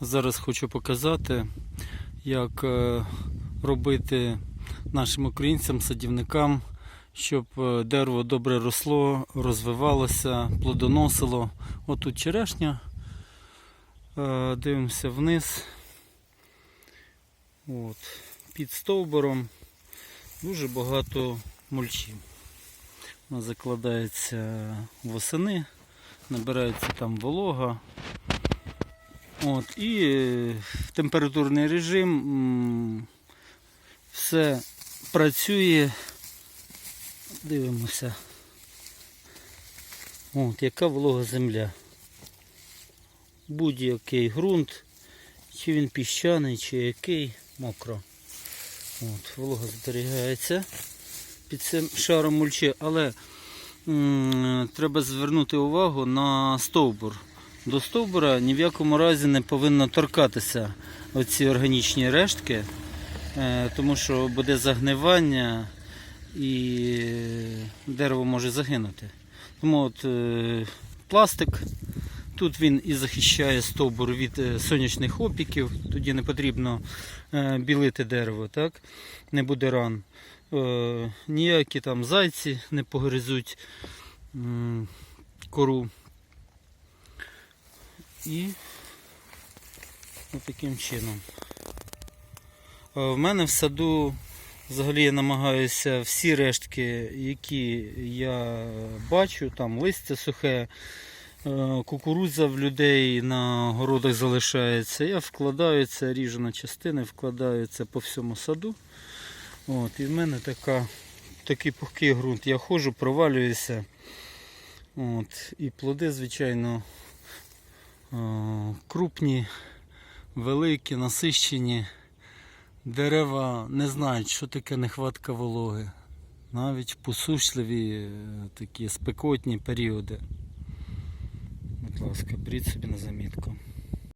Зараз хочу показати, як е, робити нашим українцям, садівникам, щоб е, дерево добре росло, розвивалося, плодоносило. От тут черешня. Е, Дивимося вниз. От. Під стовбуром дуже багато мульчі. Вона закладається восени, набирається там волога. От, і е, температурний режим все працює. Дивимося. От, яка волога земля. Будь-який ґрунт, чи він піщаний, чи який, мокро. От, волога зберігається під цим шаром мульчі, але м, треба звернути увагу на стовбур. До стовбура ні в якому разі не повинно торкатися оці органічні рештки, е, тому що буде загнивання і дерево може загинути. Тому от е, пластик. Тут він і захищає стовбур від е, сонячних опіків, тоді не потрібно білити дерево, так? не буде ран. Ніякі там зайці не погризуть кору. І таким чином. Е, В мене в саду взагалі я намагаюся всі рештки, які я бачу, там листя сухе, е, кукурудза в людей на городах залишається. Я вкладаю це, ріжу на частини, вкладаю це по всьому саду. От, і в мене така, такий пухкий ґрунт. Я ходжу, провалююся. От, і плоди, звичайно, крупні, великі, насищені. Дерева не знають, що таке нехватка вологи. Навіть посушливі е, такі спекотні періоди. Будь ласка, беріть собі на замітку.